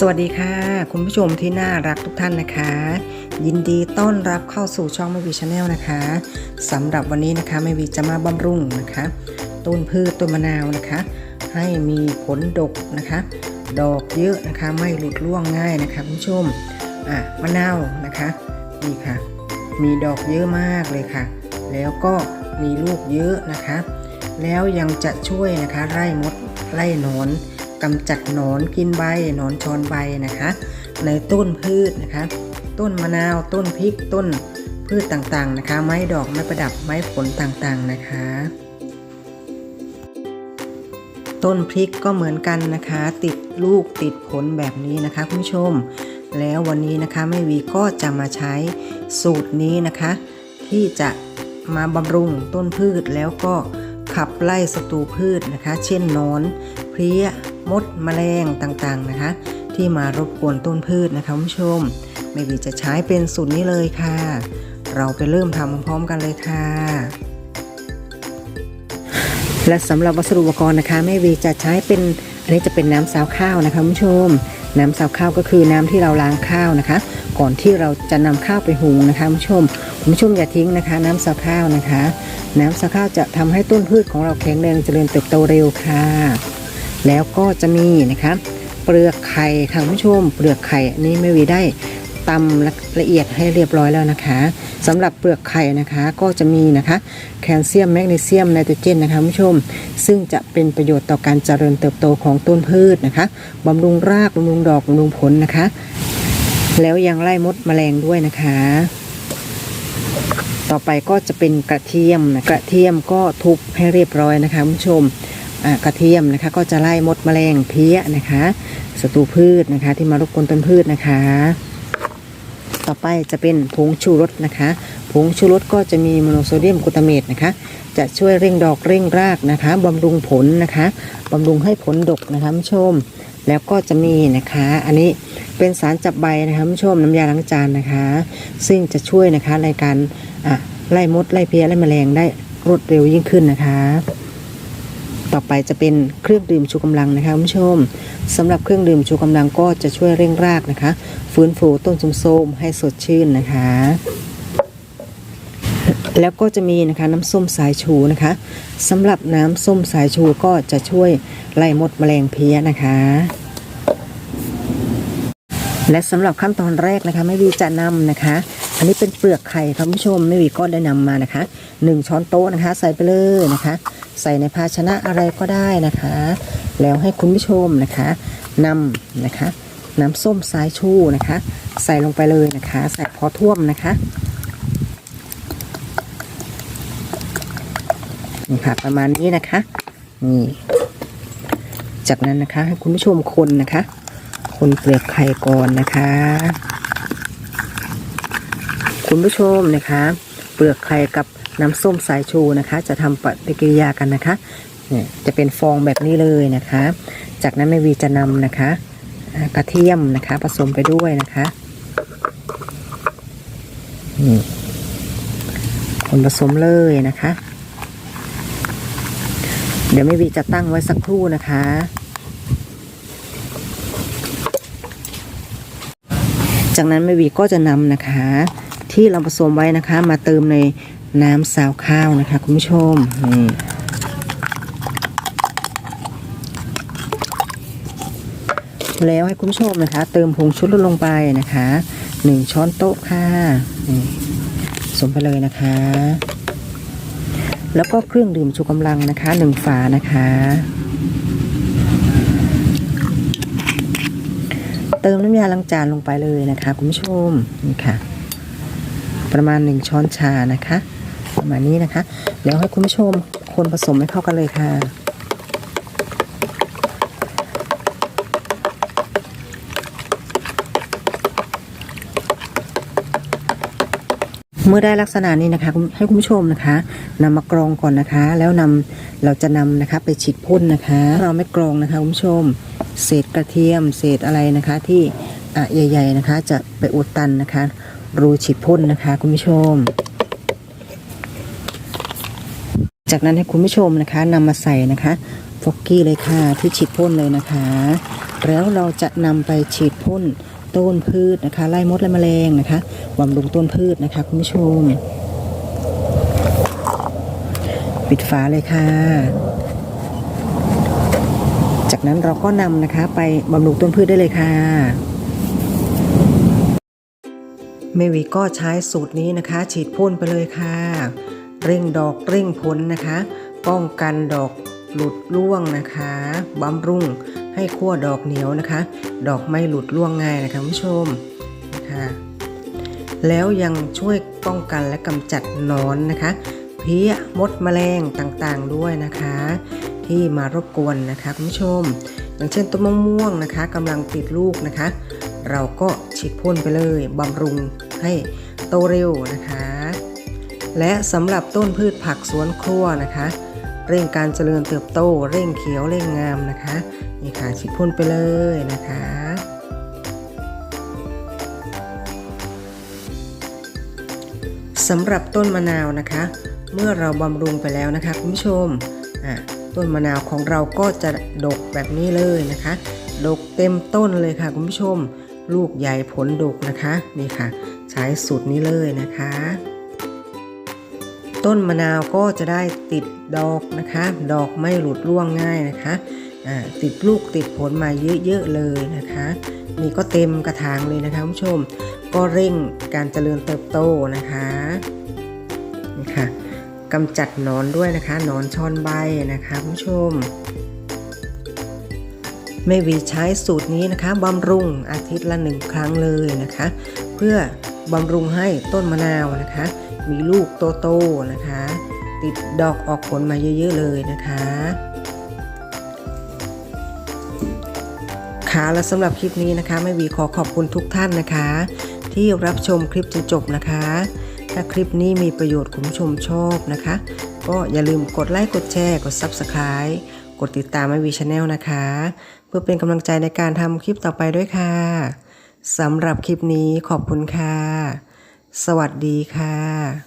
สวัสดีค่ะ คุณผู้ชมที่น่ารักทุกท่านนะคะ ยินดีต้อนรับเข้าสู่ช่องไม่วีชาแนลนะคะสำหรับวันนี้นะคะไม่วีจะมาบำรุงนะคะ ต้นพืชต้นมะนาวนะคะ ให้มีผลดกนะคะ ดอกเยอะนะคะไม่หลุดร่วงง่ายนะคะคุณผู้ชมอะมะนาวนะคะนี่ค่ะ มีดอกเยอะมากเลยค่ะ แล้วก็มีลูกเยอะนะคะ แล้วยังจะช่วยนะคะไล่มดไล่หนอน กำจัดหนอนกินใบหนอนชอนใบนะคะ ในต้นพืชนะคะ ต้นมะนาวต้นพริกต้นพืชต่างๆนะคะ ไม้ดอกไม้ประดับไม้ผลต่างๆนะคะ ต้นพริกก็เหมือนกันนะคะ ติดลูกติดผลแบบนี้นะคะคุณผู้ชม แล้ววันนี้นะคะแม่วีก็จะมาใช้สูตรนี้นะคะ ที่จะมาบำรุงต้นพืชแล้วก็ขับไล่ศัตรูพืชนะคะ เช่นหนอน เพลี้ย มดแมลงต่างๆนะคะ ที่มารบกวนต้นพืชนะคะคุณผู้ชมแม่วีจะใช้เป็นสูตรนี้เลยค่ะ เราไปเริ่มทำพร้อมๆกันเลยค่ะ และสำหรับวัสดุอุปกรณ์นะคะแม่วีจะใช้เป็นอันนี้จะเป็นน้ำซาวข้าวนะคะคุณผู้ชม น้ำซาวข้าวก็คือน้ำที่เราล้างข้าวนะคะ ก่อนที่เราจะนำข้าวไปหุงนะคะคุณผู้ชมคุณผู้ชมอย่าทิ้งนะคะ น้ำซาวข้าวนะคะ น้ำซาวข้าวจะทำให้ต้นพืชของเราแข็งแรงเจริญเติบโตเร็วค่ะ แล้วก็จะมีนะคะเปลือกไข่ค่ะคุณผู้ชม เปลือกไข่อันนี้แม่วีได้ตำละละเอียดให้เรียบร้อยแล้วนะคะสำหรับเปลือกไข่นะคะก็จะมีนะคะแคลเซียมแมกนีเซียมไนโตรเจนนะคะคุณผู้ชม ซึ่งจะเป็นประโยชน์ต่อการเจริญเติบโตของต้นพืชนะคะบำรุงรากบำรุงดอกบำรุงผลนะคะ แล้วยังไล่มดแมลงด้วยนะคะ ต่อไปก็จะเป็นกระเทียมนะกระเทียมก็ทุบให้เรียบร้อยนะคะคุณผู้ชม กระเทียมนะคะ ก็จะไล่มดแมลงเพี้ยนะคะศัตรูพืชนะคะ ที่มารบกวนต้นพืชนะคะ ต่อไปจะเป็นผงชูรสนะคะผงชูรสก็จะมีโมโนโซเดียมกลูตาเมตนะคะ จะช่วยเร่งดอกเร่งรากนะคะบำรุงผลนะคะบำรุงให้ผลดกนะคะคุณผู้ชม แล้วก็จะมีนะคะ อันนี้เป็นสารจับใบนะคะคุณผู้ชมน้ำยาล้างจานนะคะ ซึ่งจะช่วยนะคะในการไล่มดไล่เพี้ยไล่แมลงได้รวดเร็วยิ่งขึ้นนะคะ ต่อไปจะเป็นเครื่องดื่มชูกำลังนะคะคุณผู้ชมสำหรับเครื่องดื่มชูกำลังก็จะช่วยเร่งรากนะคะ ฟื้นฟูต้นโทรมให้สดชื่นนะคะ แล้วก็จะมีนะคะน้ำส้มสายชูนะคะ สำหรับน้ำส้มสายชูก็จะช่วยไล่มดแมลงเพี้ยนะคะและสำหรับขั้นตอนแรกนะคะแม่วีจะนำนะคะ อันนี้เป็นเปลือกไข่ค่ะคุณผู้ชมแม่วีก็ได้นำมานะคะหนึ่งช้อนโต๊ะนะคะ ใส่ไปเลยนะคะ ใส่ในภาชนะอะไรก็ได้นะคะ แล้วให้คุณผู้ชมนะคะนำนะคะน้ำส้มสายชูนะคะ ใส่ลงไปเลยนะคะ ใส่พอท่วมนะคะนี่ค่ะประมาณนี้นะคะนี่จากนั้นนะคะให้คุณผู้ชมคนนะคะ คนเปลือกไข่ก่อนนะคะ คุณผู้ชมนะคะ เปลือกไข่กับ น้ำส้มสายชูนะคะ จะทำปฏิกิริยากันนะคะเนี่ยจะเป็นฟองแบบนี้เลยนะคะ จากนั้นแม่วีจะนำนะคะกระเทียมนะคะ ผสมไปด้วยนะคะนี่คนผสมเลยนะคะ เดี๋ยวแม่วีจะตั้งไว้สักครู่นะคะจากนั้นแม่วีก็จะนำนะคะ ที่เราผสมไว้นะคะ มาเติมใน น้ำซาวข้าวนะคะ คุณผู้ชมนี่แล้วให้คุณผู้ชมนะคะ เติมผงชูรสลงไปนะคะหนึ่งช้อนโต๊ะค่ะนี่ผสมไปเลยนะคะ แล้วก็เครื่องดื่มชูกำลังนะคะหนึ่งฝานะคะ เติมน้ำยาล้างจานลงไปเลยนะคะ คุณผู้ชมนี่ค่ะ ประมาณหนึ่งช้อนชานะคะ ประมาณนี้นะคะแล้วให้คุณผู้ชมคนผสมให้เข้ากันเลยค่ะ เมื่อได้ลักษณะนี้นะคะ ให้คุณผู้ชมนะคะนำมากรองก่อนนะคะ แล้วนำเราจะนำนะคะไปฉีดพ่นนะคะ เราไม่กรองนะคะคุณผู้ชม เศษกระเทียม เศษอะไรนะคะที่อะใหญ่ ๆนะคะ จะไปอุดตันนะคะ รูฉีดพ่นนะคะ คุณผู้ชม จากนั้นให้คุณผู้ชมนะคะนำมาใส่นะคะฟอกกี้เลยค่ะที่ฉีดพ่นเลยนะคะ แล้วเราจะนำไปฉีดพ่นต้นพืชนะคะ ไล่มดและแมลงนะคะบำรุงต้นพืชนะคะ คุณผู้ชม ปิดฝาเลยค่ะ จากนั้นเราก็นำนะคะ ไปบำรุงต้นพืชได้เลยค่ะเมวีก็ใช้สูตรนี้นะคะ ฉีดพ่นไปเลยค่ะ เร่งดอกเร่งผลนะคะ ป้องกันดอกหลุดร่วงนะคะบำรุงให้ขั้วดอกเหนียวนะคะ ดอกไม่หลุดร่วงง่ายนะคะคุณผู้ชมนะคะแล้วยังช่วยป้องกันและกำจัดนอนนะคะ เพี้ยมดแมลงต่างๆด้วยนะคะ ที่มารบกวนนะคะคุณผู้ชม อย่างเช่นต้นมะม่วงนะคะกำลังติดลูกนะคะ เราก็ฉีดพ่นไปเลยบำรุงให้โตเร็วนะคะ และสำหรับต้นพืชผักสวนครัวนะคะ เร่งการเจริญเติบโต เร่งเขียวเร่งงามนะคะ นี่ค่ะฉีดพ่นไปเลยนะคะสำหรับต้นมะนาวนะคะ เมื่อเราบำรุงไปแล้วนะคะคุณผู้ชมต้นมะนาวของเราก็จะดกแบบนี้เลยนะคะ ดกเต็มต้นเลยค่ะคุณผู้ชม ลูกใหญ่ผลดกนะคะนี่ค่ะ ใช้สูตรนี้เลยนะคะ ต้นมะนาวก็จะได้ติดดอกนะคะ ดอกไม่หลุดร่วงง่ายนะคะอ่าติดลูกติดผลมาเยอะๆเลยนะคะนี่ก็เต็มกระถางเลยนะคะคุณผู้ชม ก็เร่งการเจริญเติบโตนะคะนี่ค่ะกำจัดหนอนด้วยนะคะหนอนชอนใบนะคะคุณผู้ชมแม่วีใช้สูตรนี้นะคะบำรุงอาทิตย์ละหนึ่งครั้งเลยนะคะ เพื่อบำรุงให้ต้นมะนาวนะคะ มีลูกโตๆนะคะ ติดดอกออกผลมาเยอะๆเลยนะคะค่ะและสำหรับคลิปนี้นะคะแม่วีขอขอบคุณทุกท่านนะคะ ที่รับชมคลิปจนจบนะคะ ถ้าคลิปนี้มีประโยชน์คุณผู้ชมชอบนะคะ ก็อย่าลืมกดไลค์กดแชร์กด Subscribe กดติดตามแม่วีชาแนลนะคะ เพื่อเป็นกำลังใจในการทำคลิปต่อไปด้วยค่ะสำหรับคลิปนี้ขอบคุณค่ะ สวัสดีค่ะ